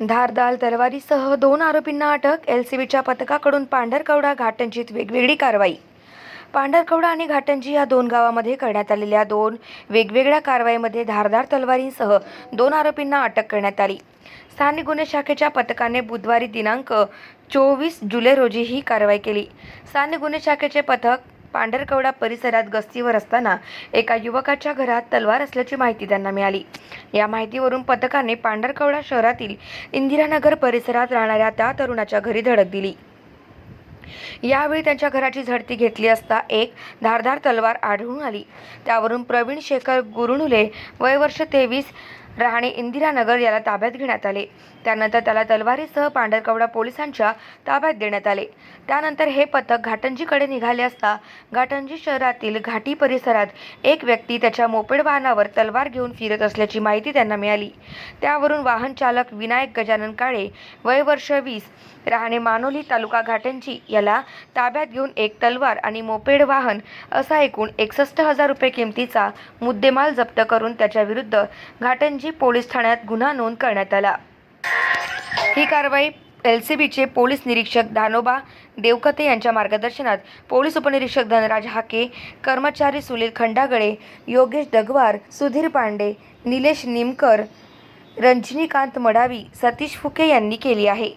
धारदार तलवारीसह दोन आरोपींना अटक एल सी बीच्या पथकाकडून पांढरकवडा घाटंजीत वेगवेगळी कारवाई. पांढरकवडा आणि घाटंजी या दोन गावामध्ये करण्यात आलेल्या दोन वेगवेगळ्या कारवाईमध्ये धारदार तलवारींसह दोन आरोपींना अटक करण्यात आली. स्थानिक गुन्हे शाखेच्या पथकाने बुधवारी दिनांक चोवीस जुलै रोजी ही कारवाई केली. स्थानिक गुन्हे शाखेचे पथक पांढरकवडा परिसरात गस्तीवर असताना एका युवकाच्या घरात तलवार असल्याची माहिती त्यांना मिळाली. या माहितीवरून पथकाने पांढरकवडा शहरातील इंदिरानगर परिसरात राहणाऱ्या त्या तरुणाच्या घरी धडक दिली. यावेळी त्यांच्या घराची झडती घेतली असता एक धारधार तलवार आढळून आली. त्यावरून प्रवीण शेखर गुरुणुले वय वर्ष तेवीस राहणे इंदिरानगर याला ताब्यात घेण्यात आले. त्यानंतर त्याला तलवारीसह पांढरकवडा पोलिसांच्या ताब्यात देण्यात आले. त्यानंतर हे पथक घाटंजीकडे निघाले असता घाटंजी शहरातील घाटी परिसरात एक व्यक्ती त्याच्या मोपेड वाहनावर तलवार घेऊन फिरत असल्याची माहिती त्यांना मिळाली. त्यावरून वाहन चालक विनायक गजानन काळे वय वर्ष वीस राहणे मानोली तालुका घाटंजी याला ताब्यात घेऊन एक तलवार आणि मोपेड वाहन असा एकूण एकसष्ट हजार रुपये किमतीचा मुद्देमाल जप्त करून त्याच्या विरुद्ध घाटंजी पोलीस ठाण्यात गुन्हा नोंद करण्यात आला. ही कारवाई एल सी बीचे पोलीस निरीक्षक धानोबा देवकते यांच्या मार्गदर्शनात पोलीस उपनिरीक्षक धनराज हाके कर्मचारी सुनील खंडागळे योगेश दगवार सुधीर पांडे निलेश निमकर रंजनीकांत मडावी सतीश फुके यांनी केली आहे.